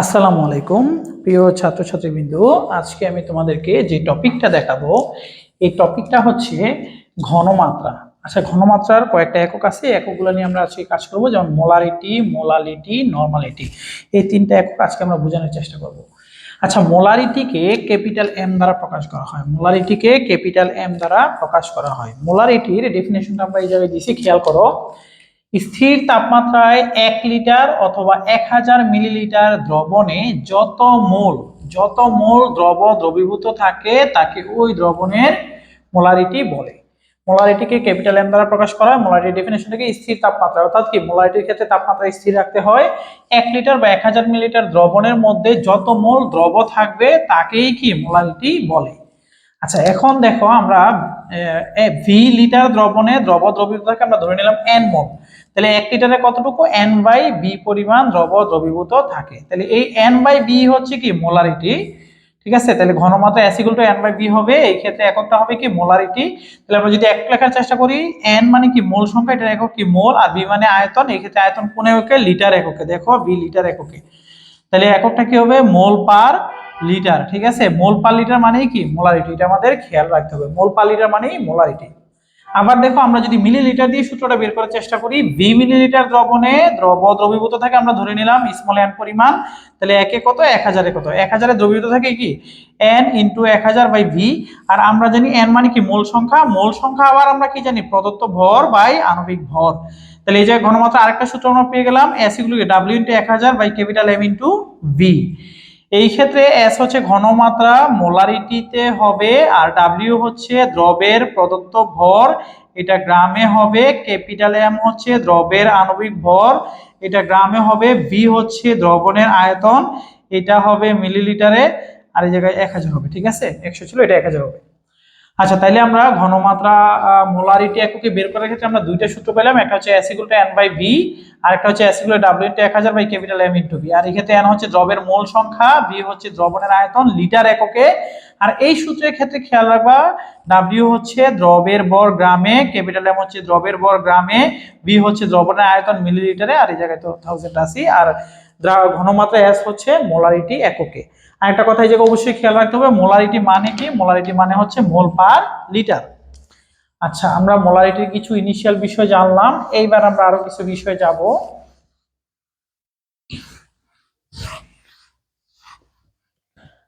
আসসালামু আলাইকুম, প্রিয় ছাত্রছাত্রীবৃন্দ। আজকে আমি তোমাদেরকে যে টপিকটা দেখাবো, এই টপিকটা হচ্ছে ঘনমাত্রা। আচ্ছা ঘনমাত্রার কয়েকটা একক আছে এককগুলো নিয়ে আমরা আজকে কাজ করব, যেমন মোলারিটি, মোলালিটি, নর্মালিটি। এই তিনটা একক আজকে আমরা বোঝানোর চেষ্টা করব। আচ্ছা মোলারিটিকে ক্যাপিটাল এম দ্বারা প্রকাশ করা হয়। মোলারিটিকে ক্যাপিটাল এম দ্বারা প্রকাশ করা হয়। মোলারিটির ডেফিনেশনটা আমরা এই জায়গায় দিয়েছি, খেয়াল করো। স্থির তাপমাত্রায় এক লিটার অথবা এক হাজার মিলিলিটার দ্রবণে যত মোল যত মোল দ্রব দ্রবীভূত থাকে, তাকে ওই দ্রবণের মোলারিটি বলে। মোলারিটিকে ক্যাপিটাল এম দ্বারা প্রকাশ করা হয়। মোলারিটি ডেফিনেশন থেকে স্থির তাপমাত্রা। অর্থাৎ কি? মোলারিটির ক্ষেত্রে তাপমাত্রা স্থির রাখতে হয়। এক লিটার বা এক হাজার মিলিলিটার দ্রবণের মধ্যে যত মোল দ্রব থাকবে, তাকেই কি? মোলারিটি বলে। আচ্ছা এখন দেখো আমরা ভি লিটার দ্রবণে দ্রব দ্রবীভূতকে আমরা ধরে নিলাম এন মোল। তাহলে এক লিটারে কতটুকু? এন বাই বি পরিমাণ দ্রব দ্রবীভূত থাকে। তাহলে এই এন বাই বি হচ্ছে কি? মোলারিটি ঠিক আছে? তাহলে ঘনমাত্রা S equal to N by V হবে। এই ক্ষেত্রে এককটা হবে কি? মোলারিটি তাহলে আমরা যদি এক লেখার চেষ্টা করি এন মানে কি? মোল সংখ্যা, এটা একক কি? মোল। আর বি মানে আয়তন। এই ক্ষেত্রে আয়তন কোন এককে? লিটার এককে। দেখো বি লিটার এককে। তাহলে এককটা কি হবে? মোল পার লিটার, ঠিক আছে? মোল পার লিটার মানেই কি? মোলারিটি, এটা আমাদের খেয়াল রাখতে হবে। মোল পার লিটার মানেই মোলারিটি। আবার দেখো, আমরা যদি মিলিলিটার দিয়ে সূত্রটা বের করার চেষ্টা করি ভি মিলিলিটার দ্রবণে দ্রব দ্রবীভূত থাকে, আমরা ধরে নিলাম স্মল এন পরিমাণ, তাহলে একে কত? এক হাজারে কত? এক হাজারে দ্রবীভূত থাকে কি? এন ইন্টু এক হাজার বাই ভি আর আমরা জানি এন মানে কি? মোল সংখ্যা। মোল সংখ্যা আবার আমরা কি জানি? প্রদত্ত ভর বাই আণবিক ভর। তাহলে এই যে ঘনমাত্রা আরেকটা সূত্র আমরা পেয়ে গেলাম এস ইগুলোকে ডাব্লিউ ইন্টু এক হাজার by capital M into V এই ক্ষেত্রে এস হচ্ছে ঘনমাত্রা মোলারিটিতে হবে, আর ডাব্লিউ হচ্ছে দ্রবের প্রদত্ত ভর, এটা গ্রামে হবে ক্যাপিটাল এম হচ্ছে দ্রবের আণবিক ভর, এটা গ্রামে হবে বি হচ্ছে দ্রবণের আয়তন, এটা হবে মিলিলিটারে আর এই জায়গায় এক হাজার হবে, ঠিক আছে? একশো ছিল, এটা এক হাজার হবে। আচ্ছা তাহলে আমরা ঘনমাত্রা মোলারিটি এককে বের করার ক্ষেত্রে আমরা দুইটা সূত্র পেলাম, একটা হচ্ছে অ্যাসিগুলটা এন বাই ভি আর একটা হচ্ছে অ্যাসিগুলো ডাব্লিউ ইন্টু এক হাজার by capital M into V আর এই ক্ষেত্রে এন হচ্ছে দ্রবের মোল সংখ্যা ভি হচ্ছে দ্রবণের আয়তন, লিটার এককে। আর এই সূত্রের ক্ষেত্রে খেয়াল রাখবা ডাব্লিউ হচ্ছে দ্রবের বর গ্রামে, ক্যাপিটাল এম হচ্ছে দ্রবের বর গ্রামে ভি হচ্ছে দ্রবণের আয়তন মিলিলিটারে। আর এই জায়গায় তো থাউজেন্ড আশি আর ঘনমাত্রা এস হচ্ছে মোলারিটি এককে। আর একটা কথা এই জায়গায় অবশ্যই খেয়াল রাখতে হবে মোলারিটি মানে কি? মোলারিটি মানে হচ্ছে মোল পার লিটার। আচ্ছা আমরা মোলারিটির কিছু ইনিশিয়াল বিষয় জানলাম, এইবার আমরা আরও কিছু বিষয় যাব।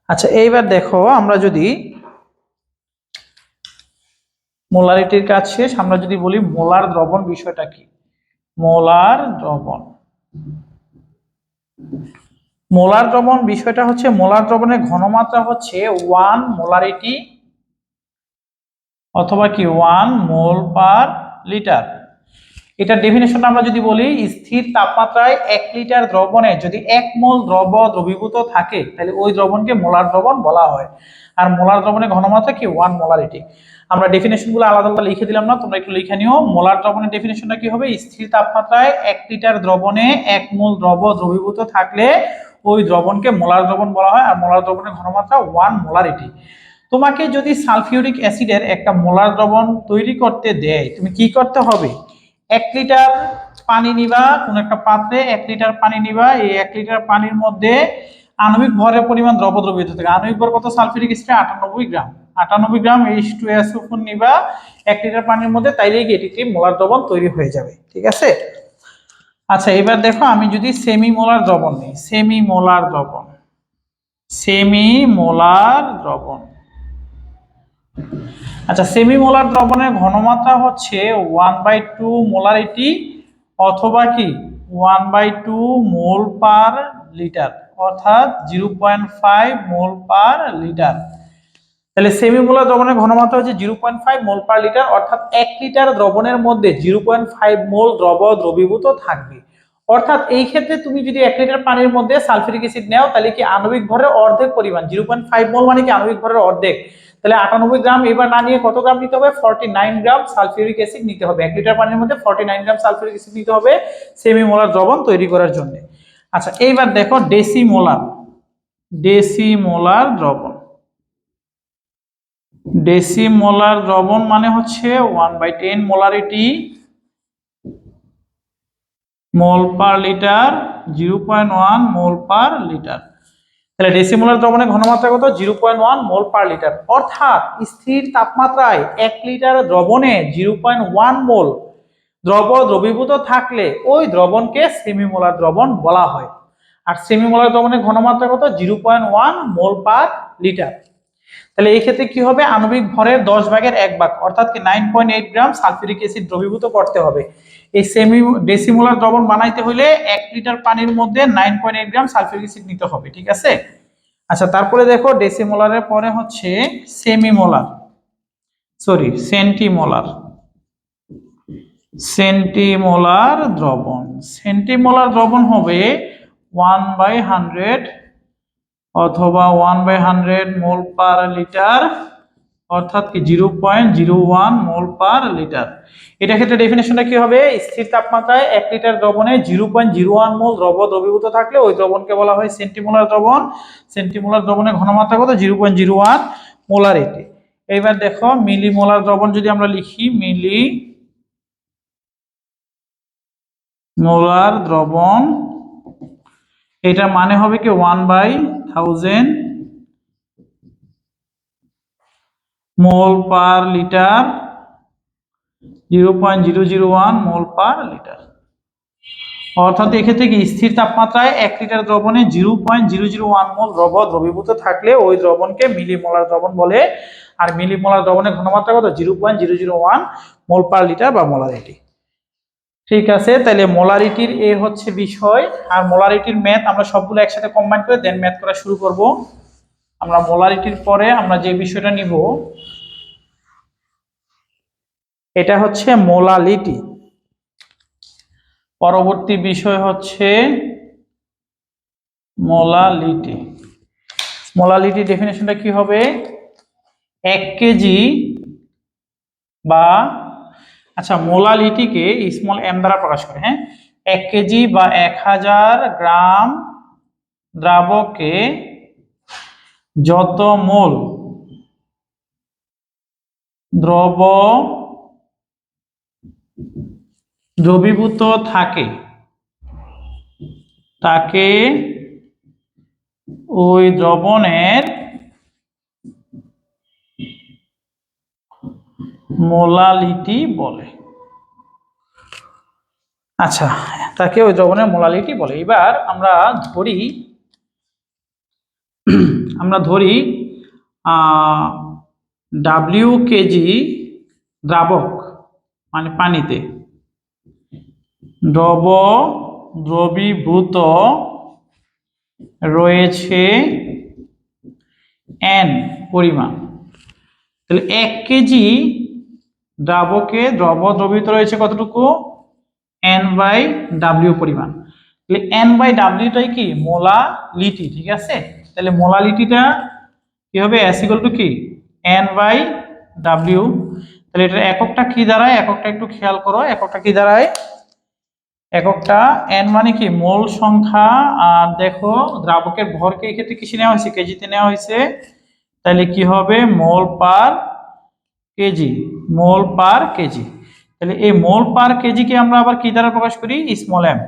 আচ্ছা এইবার দেখো, আমরা যদি মোলারিটির কাজ শেষ, আমরা যদি বলি মোলার দ্রবণ বিষয়টা কি? মোলার দ্রবণ। মোলার দ্রবণ, বিষয়টা হচ্ছে মোলার দ্রবণের ঘনমাত্রা হচ্ছে ওয়ান মোলারিটি অথবা কি ওয়ান মোল পার লিটার এটার ডেফিনেশন আমরা যদি বলি, স্থির তাপমাত্রায় এক লিটার দ্রবণে যদি এক মোল দ্রব দ্রবীভূত থাকে, তাহলে ওই দ্রবণকে মোলার দ্রবণ বলা হয়। আর মোলার দ্রবণের ঘনমাত্রা কি ওয়ান মোলারিটি আমরা ডেফিনেশনগুলো আলাদা আলাদা লিখে দিলাম না, তোমরা একটু লিখে নিও। মোলার দ্রবণের ডেফিনেশনটা কি হবে? স্থির তাপমাত্রায় এক লিটার দ্রবণে এক মোল দ্রব দ্রবীভূত থাকলে ওই দ্রবণকে মোলার দ্রবণ বলা হয়, আর মোলার দ্রবণের ঘনমাত্রা ওয়ান মোলারিটি তোমাকে যদি সালফিউরিক অ্যাসিডের একটা মোলার দ্রবণ তৈরি করতে দেয়, তুমি কি করতে হবে? এক লিটার পানি নিবা কোন একটা পাত্রে, এক লিটার পানি নিবা, এই এক লিটার পানির মধ্যে আণবিক ভরের পরিমাণ দ্রব দ্রবীভূত থাকে। আণবিক ভর কত? সালফিউরিক অ্যাসিড আটানব্বই গ্রাম। আটানব্বই গ্রাম এইচ টু এস নিবা, এক লিটার পানির মধ্যে, তাইলেই এটি মোলার দ্রবণ তৈরি হয়ে যাবে। ঠিক আছে? আচ্ছা এবার দেখো আমি যদি সেমি মোলার দ্রবণ নিই সেমি মোলার দ্রবণ সেমি মোলার দ্রবণ। আচ্ছা সেমি মোলার দ্রবণের ঘনমাত্রা হচ্ছে ওয়ান বাই টু মোলারিটি অথবা কি? One by two mole per litre অর্থাৎ zero point five mole per litre তাহলে সেমি মোলার দ্রবণের ঘনমাত্রা হচ্ছে zero point five mole per litre অর্থাৎ এক লিটার দ্রবণের মধ্যে জিরো পয়েন্ট ফাইভ মোল দ্রব দ্রবীভূত থাকবে। অর্থাৎ এই ক্ষেত্রে তুমি যদি এক লিটার পানির মধ্যে সালফিউরিক অ্যাসিড নেও, তাহলে কি আণবিক ভরের অর্ধেক পরিমাণ জিরো পয়েন্ট ফাইভ মোল মানে কি আণবিক ভরের অর্ধেক? তাহলে আটানব্বই গ্রাম এবার না নিয়ে কত গ্রাম নিতে হবে? Forty nine gram sulphuric acid নিতে হবে। এক লিটার পানির মধ্যে forty nine gram sulphuric acid নিতে হবে সেমি মোলার দ্রবণ তৈরি করার জন্য। আচ্ছা এইবার দেখো ডেসি মোলার ডেসি মোলার দ্রবণ। ডেসি মোলার দ্রবণ মানে হচ্ছে one by ten molarity mole per litre zero point one mole per litre তাহলে ডেসিমোলার দ্রবণের ঘনমাত্রা কত? Zero point one mole per litre অর্থাৎ স্থির তাপমাত্রায় এক লিটার দ্রবণে জিরো পয়েন্ট ওয়ান মোল দ্রব দ্রবীভূত থাকলে ওই দ্রবণকে সেমিমোলার দ্রবণ বলা হয়। আর সেমিমোলার দ্রবণের ঘনমাত্রা কত? Zero point one mole per litre তাহলে এই ক্ষেত্রে কি হবে? আণবিক ভরের দশ ভাগের এক ভাগ, অর্থাৎ কি nine point eight gram sulphuric acid দ্রবীভূত করতে হবে। এই সেমি ডেসিমোলার দ্রবণ বানাইতে হলে এক লিটার পানির মধ্যে nine point eight gram sulphuric acid নিতে হবে, ঠিক আছে? আচ্ছা তারপরে দেখো ডেসিমোলারের পরে হচ্ছে সেমিমোলার সরি সেন্টিমোলার সেন্টিমোলার দ্রবণ। সেন্টিমোলার দ্রবণ হবে ওয়ান বাই হান্ড্রেড অথবা one by hundred mole per litre অর্থাৎ কি zero point zero one mole per litre এটা ক্ষেত্রে ডেফিনেশনটা কি হবে? স্থির তাপমাত্রায় এক লিটার দ্রবণে zero point zero one mole দ্রব দ্রবীভূত থাকলে ওই দ্রবণকে বলা হয় সেন্টিমোলার দ্রবণ। সেন্টিমোলার দ্রবণের ঘনমাত্রা কত? Zero point zero one molarity এইবার দেখো মিলি মোলার দ্রবণ যদি আমরা লিখি মিলি মোলার দ্রবণ, এটার মানে হবে কি one by thousand mole per litre zero point zero zero one mole per litre অর্থাৎ এক্ষেত্রে কি স্থির তাপমাত্রায় এক লিটার দ্রবণে zero point zero zero one mole দ্রব দ্রবীভূত থাকলে ওই দ্রবণকে মিলিমোলার দ্রবণ বলে। আর মিলিমোলার দ্রবণের ঘনমাত্রা কত? Zero point zero zero one mole per litre বা মোলারিটি ঠিক আছে তাহলে মোলারিটির এ হচ্ছে বিষয়, আর মোলারিটির ম্যাথ আমরা সবগুলো একসাথে কম্বাইন করে দেন ম্যাথ করা শুরু করব। আমরা মোলারিটির পরে আমরা যে বিষয়টা নিব, এটা হচ্ছে মোলালিটি। পরবর্তী বিষয় হচ্ছে মোলালিটি। মোলালিটি ডেফিনেশনটা কি হবে? এক কেজি বা আচ্ছা মোলালিটিকে স্মল এম দ্বারা প্রকাশ করে হ্যাঁ? এক কেজি বা এক হাজার গ্রাম দ্রাবকে যত মোল দ্রব দ্রবীভূত থাকে, তাকে ওই দ্রবণের মোলালিটি বলে। আচ্ছা তাকে ওই দ্রবণের মোলালিটি বলে। এবার আমরা ধরি আমরা ধরি ডাব্লিউ কেজি দ্রাবক মানে পানিতে। দ্রব দ্রবীভূত রয়েছে এন পরিমাণ। তাহলে এক কেজি দ্রাবকে দ্রব দ্রবিত রয়েছে কতটুকু? এন বাই ডাব্লিউ পরিমাণ। তাহলে এন বাই ডাব্লিউটাই কি? মোলালিটি, ঠিক আছে? তাহলে মোলালিটিটা কি হবে? অ্যাসিকল টু কি? এন বাই ডাব্লিউ তাহলে এটার এককটা কি দাঁড়ায়? এককটা একটু খেয়াল করো, এককটা কি দাঁড়ায়? এককটা এন মানে কি? মোল সংখ্যা। আর দেখো, দ্রাবকের ভরকে এই ক্ষেত্রে কিসে নেওয়া হয়েছে? কেজিতে নেওয়া হয়েছে। তাহলে কি হবে? Mole per kg, mole per kg. তাহলে এই মোল পার কেজিকে আমরা আবার কি দ্বারা প্রকাশ করি? স্মল এম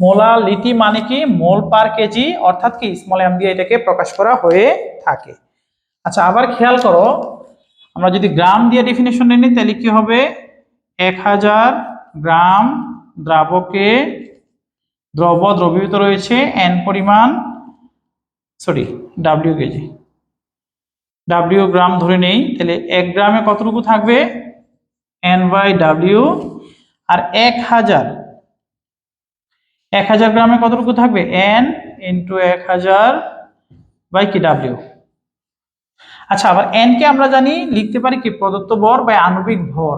মোলালিটি মানে কি? মোল পার কেজি, অর্থাৎ কি? স্মল এম দিয়ে এটাকে প্রকাশ করা হয়ে থাকে। আচ্ছা আবার খেয়াল করো, আমরা যদি গ্রাম দিয়ে ডেফিনেশন নিই, তাহলে কি হবে? এক হাজার গ্রাম দ্রাবকে দ্রব দ্রবীভূত রয়েছে এন পরিমাণ sorry W kg. W gram ধরে নেই, তাহলে এক গ্রামে কতটুকু থাকবে? এন বাই ডাব্লিউ আর এক হাজার। এক হাজার গ্রামে কতটুকু থাকবে? এন ইন্টু এক হাজার বাই কি ডাব্লিউ আচ্ছা আবার এন কে আমরা জানি, লিখতে পারি কি? প্রদত্ত ভর বা আণবিক ভর।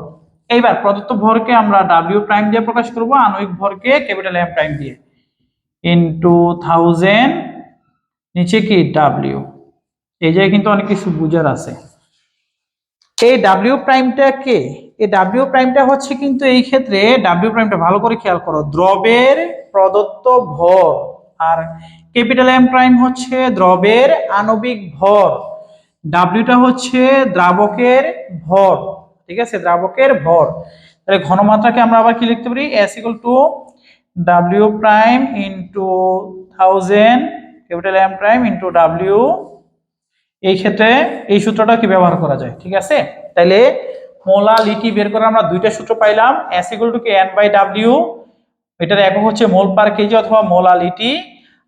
এইবার প্রদত্ত ভরকে আমরা ডাব্লিউ প্রাইম দিয়ে প্রকাশ করব, আণবিক ভরকে ক্যাপিটাল এম প্রাইম দিয়ে। ইন্টু থাউজেন্ড নিচে কি? ডাব্লিউ এই জায়গায় কিন্তু অনেক কিছু বুঝার আছে। এই ডাব্লিউ প্রাইমটা কে? এই ডাব্লিউ প্রাইমটা হচ্ছে কিন্তু এই ক্ষেত্রে ডাব্লিউ প্রাইমটা ভালো করে খেয়াল করো, দ্রবের প্রদত্ত ভর। আর ক্যাপিটাল এম প্রাইম হচ্ছে দ্রবের আণবিক ভর। ডাব্লিউটা হচ্ছে দ্রাবকের ভর, ঠিক আছে? দ্রাবকের ভর। তাহলে ঘনমাত্রাকে আমরা আবার কি লিখতে পারি? S equal to W prime into thousand capital M prime into W এই ক্ষেত্রে এই সূত্রটা কি ব্যবহার করা যায়? ঠিক আছে? তাইলে মোলালিটি বের করে আমরা দুইটা সূত্র পাইলাম এস ইকুয়াল টু কি এন বাই ডাব্লিউ এটার একক হচ্ছে মোল পার কেজি অথবা মোলালিটি।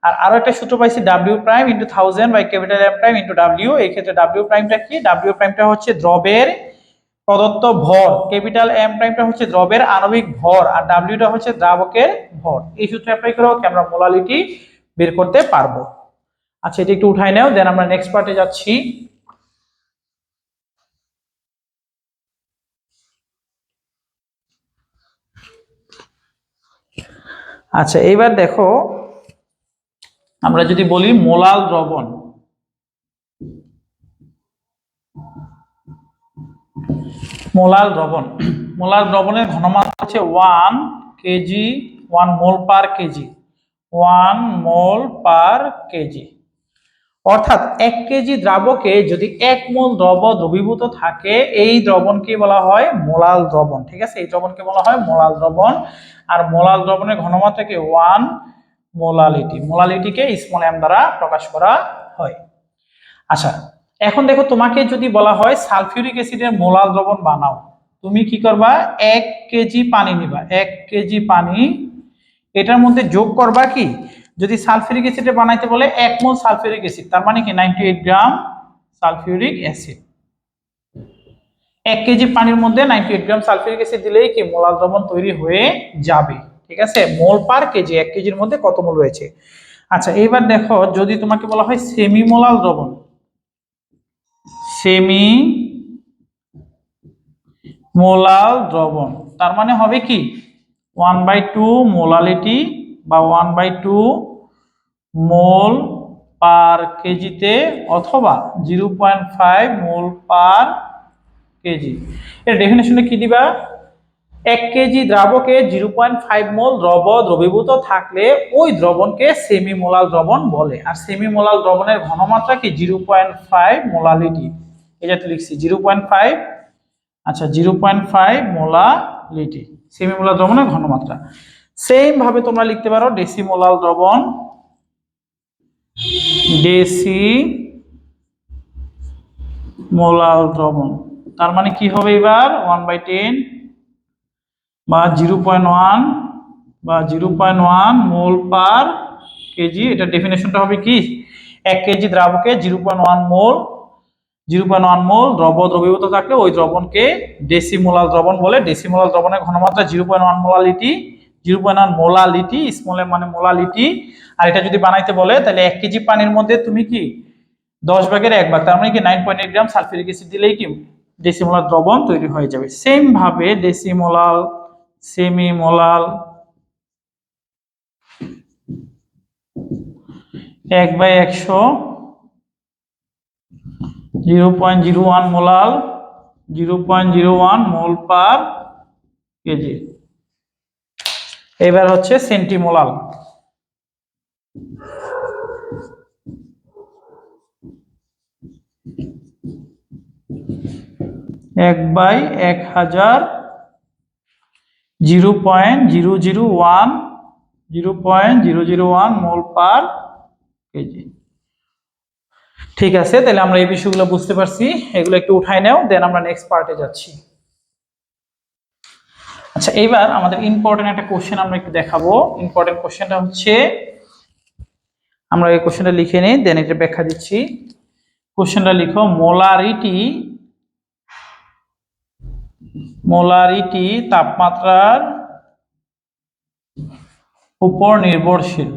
আর আরও একটা সূত্র পাইছি W prime into thousand by capital M prime into W এই ক্ষেত্রে ডাব্লিউ প্রাইমটা কি? ডাব্লিউ প্রাইমটা হচ্ছে দ্রবের প্রদত্ত ভর। ক্যাপিটাল এম প্রাইমটা হচ্ছে দ্রবের আণবিক ভর, আর ডাব্লিউটা হচ্ছে দ্রাবকের ভর। এই সূত্র অ্যাপ্লাই করেও কি আমরা মোলালিটি বের করতে পারব? আচ্ছা এটা একটু উঠাই নাও দেন আমরা নেক্সট পার্টে যাচ্ছি। আচ্ছা এইবার দেখো, আমরা যদি বলি মোলাল দ্রবণ। মোলাল দ্রবণ। মোলাল দ্রবণের ঘনমাত্রা হচ্ছে one KG one mole per KG. One mole per KG. অর্থাৎ এক কেজি দ্রাবকে যদি এক মোল দ্রব দ্রবীভূত থাকে, এই দ্রবণকে বলা হয় মোলাল দ্রবণ, ঠিক আছে? এই দ্রবণকে বলা হয় মোলাল দ্রবণ। আর মোলাল দ্রবণের ঘনমাত্রাকে ওয়ান মোলালিটি। মোলালিটিকে স্মল এম দ্বারা প্রকাশ করা হয়। আচ্ছা এখন দেখো তোমাকে যদি বলা হয় সালফিউরিক অ্যাসিডের মোলাল দ্রবণ বানাও, তুমি কি করবা? এক কেজি পানি নিবা। এক কেজি পানি, এটার মধ্যে যোগ করবা কি? যদি সালফিউরিক অ্যাসিডে বানাইতে বলে এক মোল সালফিউরিক অ্যাসিড, তার মানে কি? Ninety eight gram sulphuric acid. এক কেজি পানির মধ্যে ninety eight gram sulphuric acid দিলেই কি মোলাল দ্রবণ তৈরি হয়ে যাবে। ঠিক আছে? মোল পার কেজি, এক কেজির মধ্যে কত মোল রয়েছে আচ্ছা এইবার দেখো, যদি তোমাকে বলা হয় সেমি মোলাল দ্রবণ সেমি মোলাল দ্রবণ, তার মানে হবে কি? ওয়ান বাই টু মোলালিটি বা one by two mole per কেজিতে অথবা zero point five mole per KG. এর ডেফিনেশনে কি দিবা? এক কেজি দ্রাবকে জিরো পয়েন্ট ফাইভ মোল দ্রব দ্রবীভূত থাকলে ওই দ্রবণকে সেমি মোলাল দ্রবণ বলে। আর সেমি মোলাল দ্রবণের ঘনমাত্রা কি? Zero point five molality. এটা লিখছি, জিরো পয়েন্ট ফাইভ আচ্ছা zero point five molality. Semi molal দ্রবণের ঘনমাত্রা। সেম ভাবে তোমরা লিখতে পারো, ডেসিমোলাল দ্রবণ ডেসি মোলাল দ্রবণ। তার মানে কি হবে এবার? ওয়ান বাই টেন বা জিরো পয়েন্ট ওয়ান বা zero point one mole per KG এটা ডেফিনেশনটা হবে কি? এক কেজি দ্রাবকে zero point one mole zero point one mole দ্রব দ্রবীভূত থাকলে ওই দ্রবণকে ডেসিমোলাল দ্রবণ বলে। ডেসিমোলাল দ্রবণের ঘনমাত্রা zero point one molality zero point one molality স্মলে মানে মোলালিটি, আর এটা যদি বানাইতে বলে, তাহলে এক কেজি পানির মধ্যে তুমি কি দশ ভাগের এক ভাগ, তার মানে কি nine point eight gram sulphuric acid দিলেই কি ডেসিমোলাল দ্রবণ তৈরি হয়ে যাবে। সেম ভাবে ডেসিমোলাল সেমি মোলাল এক বাই একশো, zero point zero one molal, zero point zero one mole per kg. এবার হচ্ছে সেন্টিমোলাল এক বাই এক হাজার zero point zero zero one, zero point zero zero one mole per kg. ঠিক আছে, তাহলে আমরা এই বিষয়গুলো বুঝতে পারছি। এগুলো একটু উঠাই নাও, দেন আমরা নেক্সট পার্টে যাচ্ছি। আচ্ছা এইবার আমাদের ইম্পর্টেন্ট একটা কোশ্চেন আমরা একটু দেখাবো। ইম্পর্টেন্ট কোশ্চেনটা হচ্ছে, আমরা এই কোশ্চেনটা লিখে নিই দেন এটা ব্যাখ্যা দিচ্ছি। কোশ্চেনটা লিখো মোলারিটি মোলারিটি তাপমাত্রার উপর নির্ভরশীল।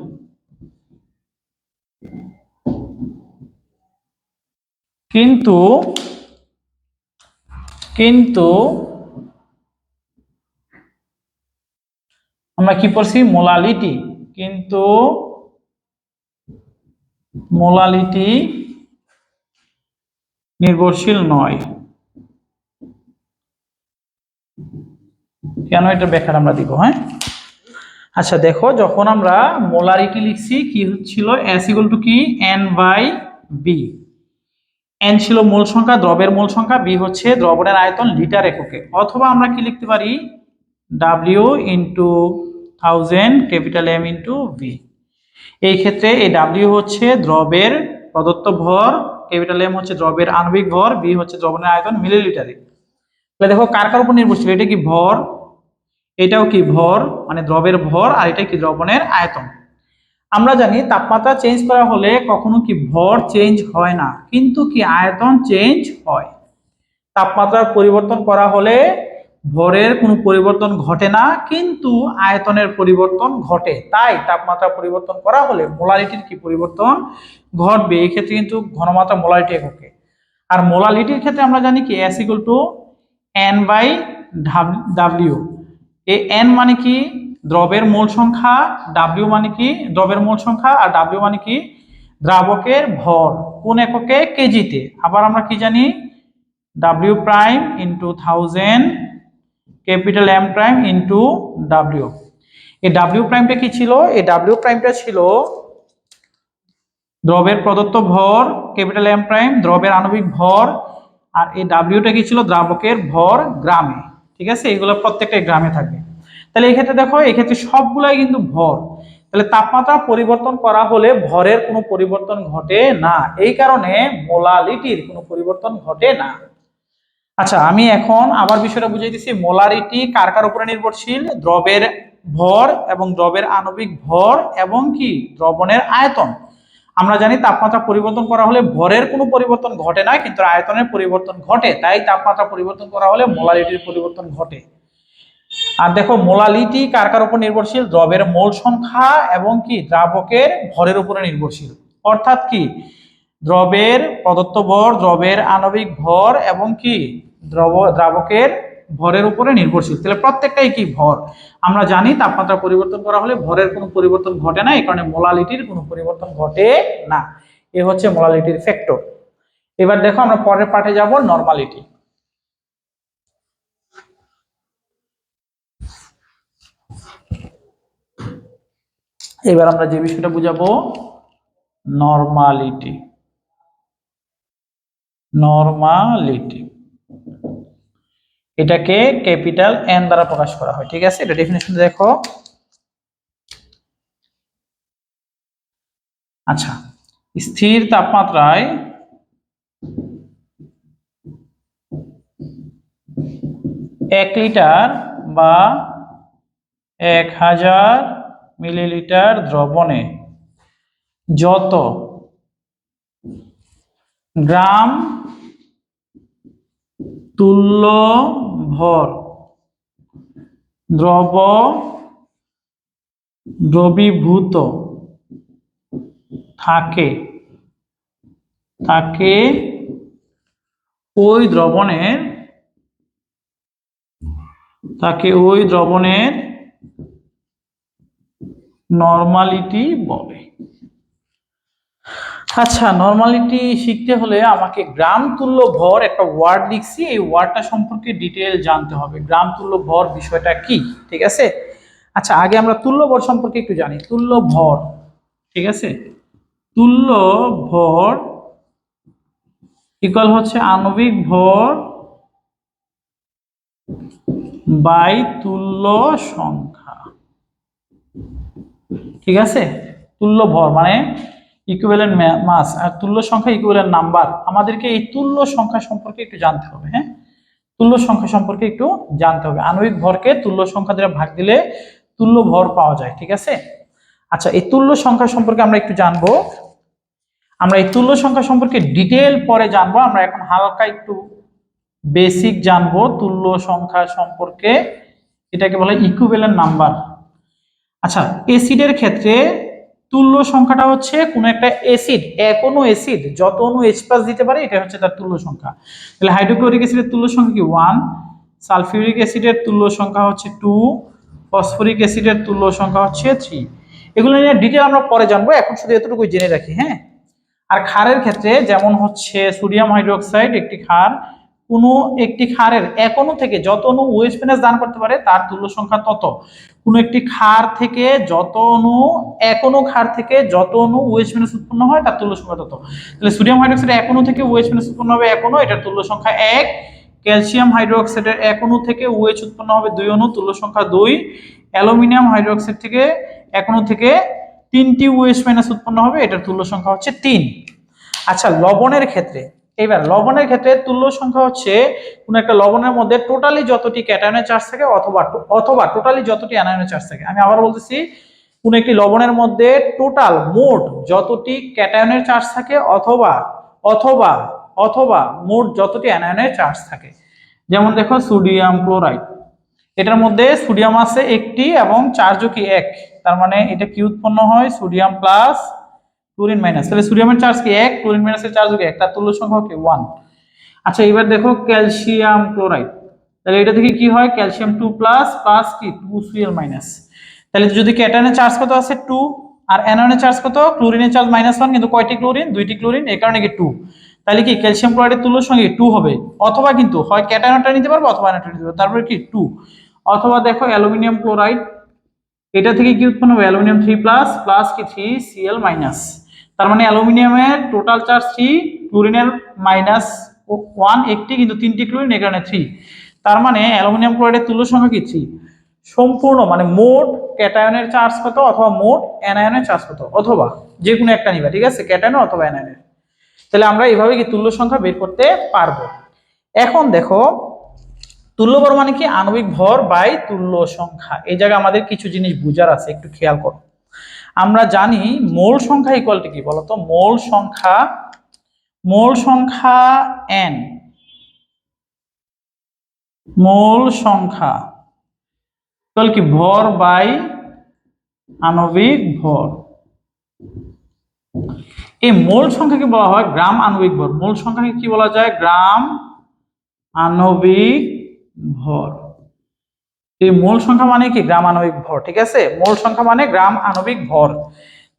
কিন্তু কিন্তু আমরা কি পড়ছি? মোলালিটি। কিন্তু মোলালিটি নির্ভরশীল নয়। কেন এটা ব্যাখ্যাটা আমরা দিব হ্যাঁ? আচ্ছা দেখো, যখন আমরা মোলারিটি লিখছি, কি হচ্ছিল? এস ইকুয়াল টু কি? এন বাই বি এন ছিল মূল সংখ্যা, দ্রবের মূল সংখ্যা বি হচ্ছে দ্রবণের আয়তন লিটার এককে। অথবা আমরা কি লিখতে পারি? W into thousand capital M into V এই ক্ষেত্রে এই ডাব্লিউ হচ্ছে দ্রবের প্রদত্ত ভর ক্যাপিটাল এম হচ্ছে দ্রবের আণবিক ভর বি হচ্ছে দ্রবণের আয়তন মিলিলিটারে তাহলে দেখো কার কার উপর নির্ভরশীল? এটা কি ভর? এটাও কি ভর? মানে দ্রবের ভর, আর এটা কি দ্রবণের আয়তন? আমরা জানি তাপমাত্রা চেঞ্জ করা হলে কখনো কি ভর চেঞ্জ হয় না, কিন্তু কি আয়তন চেঞ্জ হয়। তাপমাত্রার পরিবর্তন করা হলে ভরের কোনো পরিবর্তন ঘটে না, কিন্তু আয়তনের পরিবর্তন ঘটে। তাই তাপমাত্রা পরিবর্তন করা হলে মোলালিটির কি পরিবর্তন ঘটবে? এই ক্ষেত্রে কিন্তু ঘনমাত্রা মোলালিটি এককে আর মোলালিটির ক্ষেত্রে আমরা জানি কি S equal to N by W A N মানে কি? দ্রবের মূল সংখ্যা ডাব্লিউ মানে কি? দ্রবের মূল সংখ্যা আর ডাব্লিউ মানে কি? দ্রাবকের ভর। কোন এককে? কেজিতে। আবার আমরা কি জানি? W prime into thousand capital M prime into W. এই ডাব্লিউ প্রাইমটা কি ছিল? এই ডাব্লিউ প্রাইমটা ছিল দ্রবের প্রদত্ত ভর, ক্যাপিটাল এম প্রাইম, দ্রবের আণবিক ভর, আর এই ডাব্লিউটা কি ছিল? দ্রাবকের ভর গ্রামে। ঠিক আছে? এগুলো প্রত্যেকটা গ্রামে থাকবে তাহলে এই ক্ষেত্রে দেখো এক্ষেত্রে সবগুলাই কিন্তু ভর। তাহলে তাপমাত্রা পরিবর্তন করা হলে ভরের কোনো পরিবর্তন ঘটে না। এই কারণে মোলালিটির কোনো পরিবর্তন ঘটে না। আচ্ছা আমি এখন আবার বিষয়টা বুঝিয়ে দিচ্ছি মোলারিটি কার কার উপরে নির্ভরশীল? দ্রবের ভর এবং দ্রবের আণবিক ভর এবং কি? দ্রবণের আয়তন। আমরা জানি তাপমাত্রা পরিবর্তন করা হলে ভরের কোনো পরিবর্তন ঘটে না, কিন্তু আয়তনের পরিবর্তন ঘটে, তাই তাপমাত্রা পরিবর্তন করা হলে মোলারিটির পরিবর্তন ঘটে। আর দেখো মোলালিটি কার কার উপর নির্ভরশীল? দ্রবের মোল সংখ্যা এবং কি? দ্রাবকের ভরের উপরে নির্ভরশীল। অর্থাৎ কি? দ্রবের প্রদত্ত ভর, দ্রবের আণবিক ভর এবং কি? দ্রব, দ্রাবকের ভরের উপরে নির্ভরশীল। তাহলে প্রত্যেকটাই কি? ভর। আমরা জানি তাপমাত্রা পরিবর্তন করা হলে ভরের কোনো পরিবর্তন ঘটে না এই কারণে মোলালিটির কোনো পরিবর্তন ঘটে না। এ হচ্ছে মোলালিটির ফ্যাক্টর। এবার দেখো আমরা পরের পাঠে যাব নর্মালিটি। এবার আমরা যে বিষয়টা বুঝাবো, নর্মালিটি। নর্মালিটি। এটাকে ক্যাপিটাল এন দ্বারা প্রকাশ করা হয়, ঠিক আছে? এটা ডেফিনেশন দেখো। আচ্ছা স্থির তাপমাত্রায় এক লিটার বা এক হাজার মিলিলিটার দ্রবণে যত গ্রাম তুল্য ভর দ্রব দ্রবীভূত থাকে। থাকে ওই দ্রবণের তাকে ওই দ্রবণের নর্মালিটি বলে। আচ্ছা নর্মালিটি শিখতে হলে আমাকে গ্রাম তুল্য ভর একটা ওয়ার্ড লিখছি, এই ওয়ার্ডটা সম্পর্কে ডিটেল জানতে হবে। গ্রাম তুল্য ভর বিষয়টা কি? ঠিক আছে? আচ্ছা আগে আমরা তুল্য ভর সম্পর্কে একটু জানি। তুল্য ভর, ঠিক আছে? তুল্য ভর ইকুয়াল হচ্ছে আণবিক ভর বাই তুল্য সংখ্যা। ঠিক আছে? তুল্য ভর মানে ইকুইভ্যালেন্ট মাস আর তুল্য সংখ্যা ইকুইভ্যালেন্ট নাম্বার আমাদেরকে এই তুল্য সংখ্যা সম্পর্কে একটু জানতে হবে হ্যাঁ? তুল্য সংখ্যা সম্পর্কে একটু জানতে হবে। আণবিক ভরকে তুল্য সংখ্যা দ্বারা ভাগ দিলে তুল্য ভর পাওয়া যায়, ঠিক আছে? আচ্ছা এই তুল্য সংখ্যা সম্পর্কে আমরা একটু জানব। আমরা এই তুল্য সংখ্যা সম্পর্কে ডিটেল পরে জানব। আমরা এখন হালকা একটু বেসিক জানব তুল্য সংখ্যা সম্পর্কে। এটাকে বলে ইকুইভ্যালেন্ট নাম্বার আচ্ছা এসিডের ক্ষেত্রে তুল্য সংখ্যাটা হচ্ছে কোনো একটা অ্যাসিড কোনো অ্যাসিড যত অণু এইচ প্লাস দিতে পারে এটা হচ্ছে তার তুল্য সংখ্যা। তাহলে হাইড্রোক্লোরিক অ্যাসিডের তুল্য সংখ্যা কি? ওয়ান সালফিউরিক অ্যাসিডের তুল্য সংখ্যা হচ্ছে টু ফসফরিক অ্যাসিডের তুল্য সংখ্যা হচ্ছে থ্রি এগুলো নিয়ে ডিটেল আমরা পরে জানব, এখন শুধু এতটুকু জেনে রাখি হ্যাঁ? আর ক্ষারের ক্ষেত্রে যেমন হচ্ছে সোডিয়াম হাইড্রোক্সাইড একটি ক্ষার কোনো একটি ক্ষারের এক অণু থেকে যত অণু ওয়েস্ট ফেনাস দান করতে পারে, তার তুল্য সংখ্যা তত। কোনো একটি ক্ষার থেকে যত অণু, এক অণু ক্ষার থেকে যত অণু ওয়েস্ট ফেনাস উৎপন্ন হয়, তার তুল্য সংখ্যা তত। তাহলে সোডিয়াম হাইড্রোক্সাইড এক অণু থেকে ওয়েস্ট ফেনাস উৎপন্ন হবে এক অণু, এটার তুল্য সংখ্যা এক। ক্যালসিয়াম হাইড্রোক্সাইডের এক অণু থেকে ওয়েচ উৎপন্ন হবে দুই অণু, তুল্য সংখ্যা দুই। অ্যালুমিনিয়াম হাইড্রোক্সাইড থেকে এখনও থেকে তিনটি ওয়েস্ট মাইনাস উৎপন্ন হবে, এটার তুল্য সংখ্যা হচ্ছে তিন। আচ্ছা লবণের ক্ষেত্রে এবার লবণের ক্ষেত্রে তুল্য সংখ্যা হচ্ছে কোন একটা লবণের মধ্যে টোটালি যতটি ক্যাটায়নের চার্জ থাকে অথবা অথবা টোটালি যতটি অ্যানায়নের চার্জ থাকে। আমি আবার বলতেছি, কোন একটি লবণের মধ্যে টোটাল মোট যতটি ক্যাটায়নের চার্জ থাকে অথবা অথবা অথবা মোট যতটি অ্যানায়নের চার্জ থাকে। যেমন দেখো সোডিয়াম ক্লোরাইড এটার মধ্যে সোডিয়াম আছে একটি এবং চার্জও কি এক। তার মানে এটা কি উৎপন্ন হয়? সোডিয়াম প্লাস ক্লোরিন মাইনাস তাহলে সোডিয়ামের চার্জ কি এক ক্লোরিন মাইনাসের চার্জ কি এক? তার তুল্য সংখ্যা কি ওয়ান আচ্ছা এবার দেখো ক্যালসিয়াম ক্লোরাইড তাহলে এটা থেকে কি হয়? ক্যালসিয়াম টু প্লাস প্লাস কি? টু সিএল মাইনাস তাহলে যদি ক্যাটায়নের চার্জ কত আছে টু আর অ্যানোনের চার্জ কত? ক্লোরিনের চার্জ মাইনাস ওয়ান কিন্তু কয়টি ক্লোরিন দুইটি ক্লোরিন এই কারণে কি টু তাহলে কি ক্যালসিয়াম ক্লোরাইডের তুল্যর সঙ্গে টু হবে। অথবা কিন্তু হয় ক্যাটায়নটা নিতে পারব, অথবা অ্যানোনটা নিতে পারব। তারপরে কি? টু অথবা দেখো অ্যালুমিনিয়াম ক্লোরাইড এটা থেকে কি উৎপন্ন হবে? অ্যালুমিনিয়াম থ্রি প্লাস প্লাস কি? থ্রি সিএল মাইনাস তার মানে অ্যালুমিনিয়ামের টোটাল চার্জ থ্রি ক্লোরিনের মাইনাস ওয়ান একটি কিন্তু তিনটি ক্লোরিন এখানে থ্রি তার মানে অ্যালুমিনিয়াম ক্লোরাইডের তুল্য সংখ্যা কি থ্রি সম্পূর্ণ মানে মোট ক্যাটায়নের চার্জ কত অথবা মোট অ্যানায়নের চার্জ কত? অথবা যে কোনো একটা নিবা, ঠিক আছে? ক্যাটায়নের অথবা অ্যানায়নের তাহলে আমরা এইভাবে কি তুল্য সংখ্যা বের করতে পারব? এখন দেখো, তুল্য ভর মানে কি আণবিক ভর বাই তুল্য সংখ্যা? এই জায়গায় আমাদের কিছু জিনিস বুঝার আছে, একটু খেয়াল করো। আমরা জানি মোল সংখ্যা ইকুয়াল টু কি বলতো? মোল সংখ্যা মোল সংখ্যা এন মোল সংখ্যা ইকুয়াল কি? ভর বাই আণবিক ভর। এই মোল সংখ্যাকে বলা হয়? গ্রাম আণবিক ভর। মোল সংখ্যাকে কি বলা যায়? গ্রাম আণবিক ভর। এই মোল সংখ্যা মানে কি? গ্রাম আণবিক ভর, ঠিক আছে? মোল সংখ্যা মানে গ্রাম আণবিক ভর।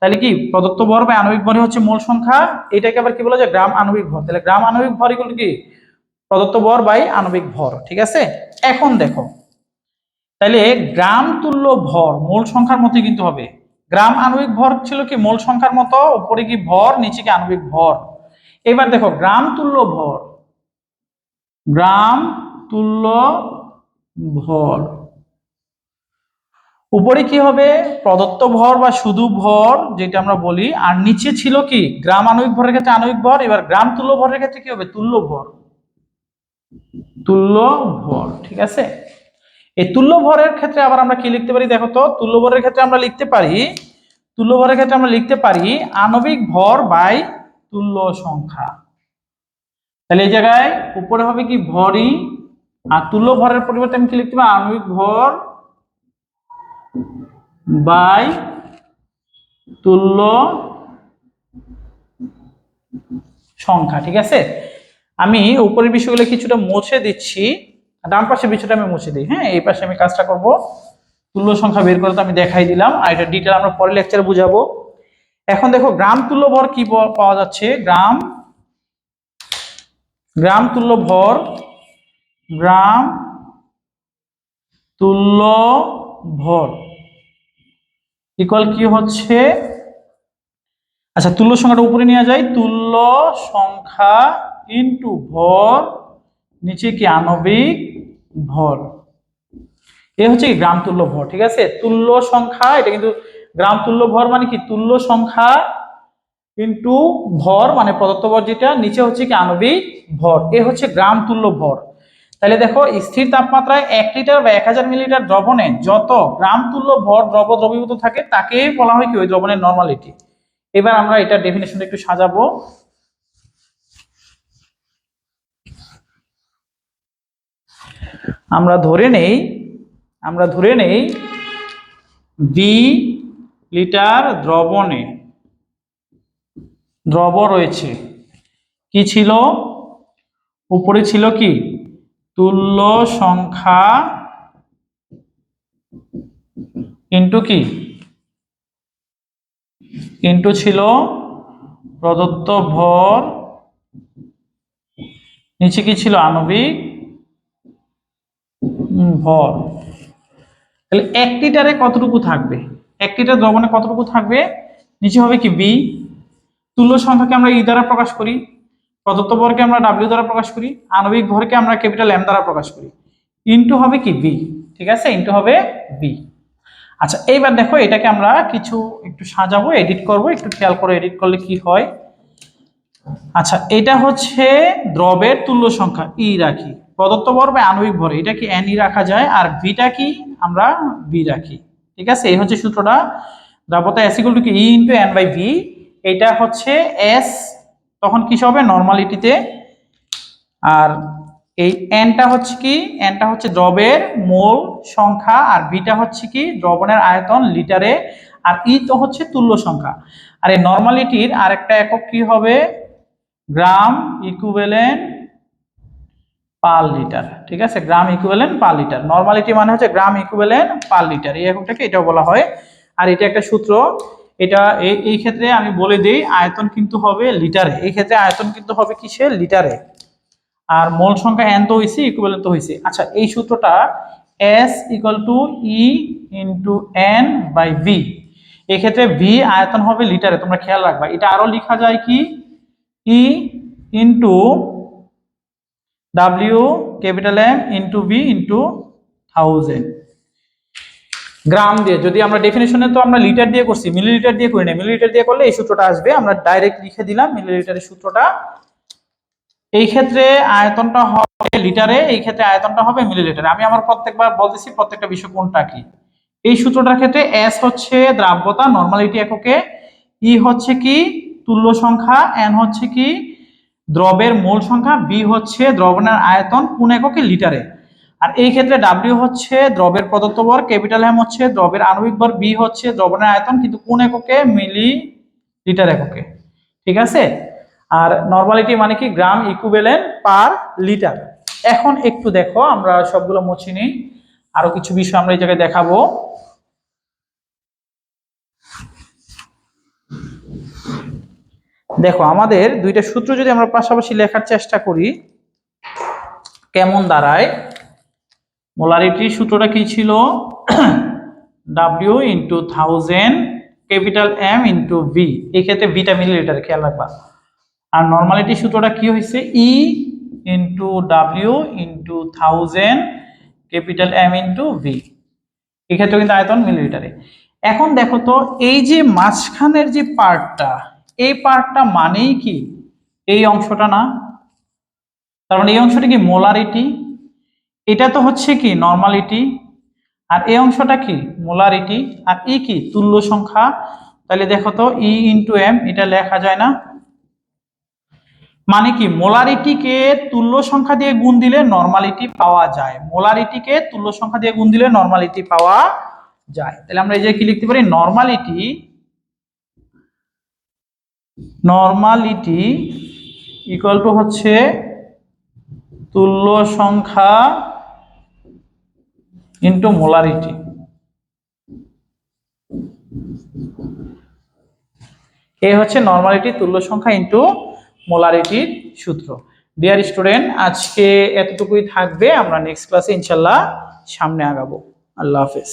তাহলে কি? প্রদত্ত ভর বা আণবিক ভরই হচ্ছে মোল সংখ্যা। এটাকে আবার কি বলা যায় গ্রাম আণবিক ভর? তাহলে গ্রাম আণবিক ভর এগুলো কি? প্রদত্ত ভর বাই আণবিক ভর, ঠিক আছে? এখন দেখো, তাহলে গ্রাম তুল্য ভর মোল সংখ্যার মতোই কিন্তু হবে। গ্রাম আণবিক ভর ছিল কি? মোল সংখ্যার মতো, উপরে কি ভর, নিচে কি আণবিক ভর? এবার দেখো, গ্রাম তুল্য ভর। গ্রাম তুল্য ভর। উপরে কি হবে? প্রদত্ত ভর বা শুধু ভর যেটা আমরা বলি, আর নিচে ছিল কি? গ্রাম আণবিক ভরের ক্ষেত্রে আণবিক ভর, এবার গ্রাম তুল্য ভরের ক্ষেত্রে কি হবে? তুল্য ভর। তুল্য ভর, ঠিক আছে? এই তুল্য ভরের ক্ষেত্রে আবার আমরা কি লিখতে পারি? দেখো তো, তুল্য ভরের ক্ষেত্রে আমরা লিখতে পারি, তুল্য ভরের ক্ষেত্রে আমরা লিখতে পারি আণবিক ভর বাই তুল্য সংখ্যা। তাহলে এই জায়গায় উপরে হবে কি? ভরই। আর তুল্য ভরের পরিবর্তে আমি কি লিখতে পারি? আণবিক ভর বাই তুল্য সংখ্যা, ঠিক আছে? আমি উপরের বিষয়গুলো কিছুটা মুছে দিচ্ছি ডান পাশের বিষয়টা আমি মুছে দিই হ্যাঁ? এই পাশে আমি কাজটা করব। তুল্য সংখ্যা বের করে তো আমি দেখাই দিলাম, আর এটা ডিটেল আমরা পরের লেকচারে বুঝাবো। এখন দেখো, গ্রাম তুল্য ভর কি পাওয়া যাচ্ছে? গ্রাম গ্রাম তুল্য ভর, গ্রাম তুল্য ভর। ইকুয়াল কি হচ্ছে? আচ্ছা তুল্য সংখ্যাটা উপরে নিয়ে যায় তুল্য সংখ্যা ইনটু ভর, নিচে কি আণবিক ভর? এ হচ্ছে গ্রাম তুল্য ভর, ঠিক আছে? তুল্য সংখ্যা, এটা কিন্তু গ্রাম তুল্য ভর মানে কি? তুল্য সংখ্যা ইনটু ভর মানে প্রদত্ত ভর যেটা, নিচে হচ্ছে কি আণবিক ভর। এ হচ্ছে গ্রাম তুল্য ভর। তাহলে দেখো, স্থির তাপমাত্রায় এক লিটার বা এক হাজার মিলিলিটার দ্রবণে যত গ্রাম তুল্য ভর দ্রব দ্রবীভূত থাকে তাকে বলা হয় কি, ওই দ্রবণের নর্মালিটি এবার আমরা এটা ডেফিনেশন একটু সাজাবো। আমরা ধরে নেই, আমরা ধরে নেই বি লিটার দ্রবণে দ্রব রয়েছে। কি ছিল? উপরে ছিল কি? তুল্য সংখ্যা ইন্টু কি? ইন্টু ছিল প্রদত্ত ভর। নিচে কি ছিল? আণবিক ভর। তাহলে এক লিটারে কতটুকু থাকবে? এক লিটার দ্রবণে কতটুকু থাকবে? নিচে হবে কি? বি তুল্য সংখ্যাকে আমরা ই দ্বারা প্রকাশ করি। প্রদত্ত ভরকে আমরা ডাব্লিউ দ্বারা প্রকাশ করি, আণবিক ভরকে আমরা ক্যাপিটাল এম দ্বারা প্রকাশ করি। ইনটু হবে কি বি ঠিক আছে? ইনটু হবে বি আচ্ছা এইবার দেখো এটাকে আমরা কিছু একটু সাজাবো এডিট করব, একটু খেয়াল করে এডিট করলে কি হয়? আচ্ছা এটা হচ্ছে দ্রবের তুল্য সংখ্যা ই রাখি। প্রদত্ত ভর বা আণবিক ভর, এটা কি এন ই রাখা যায়? আর ভিটা কি? আমরা বি রাখি। ঠিক আছে? এই হচ্ছে সূত্রটা। দ্রাবতা এস ইকুয়াল টু কি? E into N by V এটা হচ্ছে এস তখন কি হবে? নর্মালিটিতে আর এই এনটা হচ্ছে কি? এনটা হচ্ছে দ্রবের মোল সংখ্যা আর ভিটা হচ্ছে কি? দ্রবণের আয়তন লিটারে আর ই তো হচ্ছে তুল্য সংখ্যা। আর এই নর্মালিটির আরেকটা একক কি হবে? গ্রাম ইকুইভ্যালেন্ট পার লিটার ঠিক আছে? Gram equivalent per litre normality মানে হচ্ছে গ্রাম ইকুইভ্যালেন্ট পার লিটার এই এককটাকে এটাও বলা হয়। আর এটা একটা সূত্র। এটা এই ক্ষেত্রে আমি বলে দিই, আয়তন কিন্তু হবে লিটারে। এই ক্ষেত্রে আয়তন কিন্তু হবে কিসে? লিটারে। আর মোল সংখ্যা এন তো হয়েছে ইকুইভ্যালেন্ট তো হয়েছে আচ্ছা এই সূত্রটা S equal to E into N by V এক্ষেত্রে ভি আয়তন হবে লিটারে, তোমরা খেয়াল রাখবা। এটা আরও লেখা যায় কি? E into W capital M into V into thousand gram দিয়ে। যদি আমরা ডেফিনেশনে তো আমরা লিটার দিয়ে করছি মিলিলিটার দিয়ে করি না মিলিলিটার দিয়ে করলে এই সূত্রটা আসবে। আমরা ডাইরেক্ট লিখে দিলাম মিলিলিটারের সূত্রটা। এই ক্ষেত্রে আয়তনটা হবে লিটারে এই ক্ষেত্রে আয়তনটা হবে মিলিলিটারে আমি আমার প্রত্যেকবার বলতেছি, প্রত্যেকটা বিষয় কোনটা কি? এই সূত্রটার ক্ষেত্রে এস হচ্ছে দ্রাব্যতা নর্মালিটি এককে। ই হচ্ছে কি? তুল্য সংখ্যা। এন হচ্ছে কি? দ্রবের মোল সংখ্যা। বি হচ্ছে দ্রবণের আয়তন, কোন এককে? লিটারে আর এই ক্ষেত্রে ডাব্লিউ হচ্ছে দ্রবের প্রদত্ত ভর ক্যাপিটাল এম হচ্ছে দ্রবের আণবিক ভর বি হচ্ছে দ্রবণের আয়তন, কিন্তু কোন এককে? মিলি লিটার এককে। ঠিক আছে? আর নর্মালিটি মানে কি? গ্রাম ইকুইভ্যালেন্ট পার লিটার এখন একটু দেখো, আমরা সবগুলো মুছে নিই। আরও কিছু বিষয় আমরা এই জায়গায় দেখাবো। দেখো, আমাদের দুইটা সূত্র যদি আমরা পাশাপাশি লেখার চেষ্টা করি, কেমন দাঁড়ায়? মোলারিটির সূত্রটা কি ছিল? W into thousand capital M into V এই ক্ষেত্রে ভিটা মিলিলিটার খেয়াল রাখবা। আর নর্মালিটি সূত্রটা কি হয়েছে E into W into thousand capital M into V এক্ষেত্রে কিন্তু আয়তন মিলিলিটারে এখন দেখো তো, এই যে মাঝখানের যে পার্টটা, এই পার্টটা মানেই কি? এই অংশটা না। তার মানে এই অংশটা কি মোলারিটি? এটা তো হচ্ছে কি নর্মালিটি আর এই অংশটা কি মোলারিটি আর ই কি তুল্য সংখ্যা? তাহলে দেখো তো, ই ইন্টু এম এটা লেখা যায় না। মানে কি মোলারিটিকে তুল্য সংখ্যা দিয়ে গুণ দিলে নর্মালিটি পাওয়া যায়। মোলারিটিকে তুল্য সংখ্যা দিয়ে গুণ দিলে নর্মালিটি পাওয়া যায়। তাহলে আমরা এই যে কি লিখতে পারি? নর্মালিটি নর্মালিটি ইকুয়াল টু হচ্ছে তুল্য সংখ্যা ইন্টু মোলারিটি এ হচ্ছে নর্মালিটি তুল্য সংখ্যা ইন্টু মোলারিটির সূত্র। ডিয়ার স্টুডেন্ট আজকে এতটুকুই থাকবে, আমরা নেক্সট ক্লাসে ইনশাল্লাহ সামনে আগাবো। আল্লাহ হাফেজ।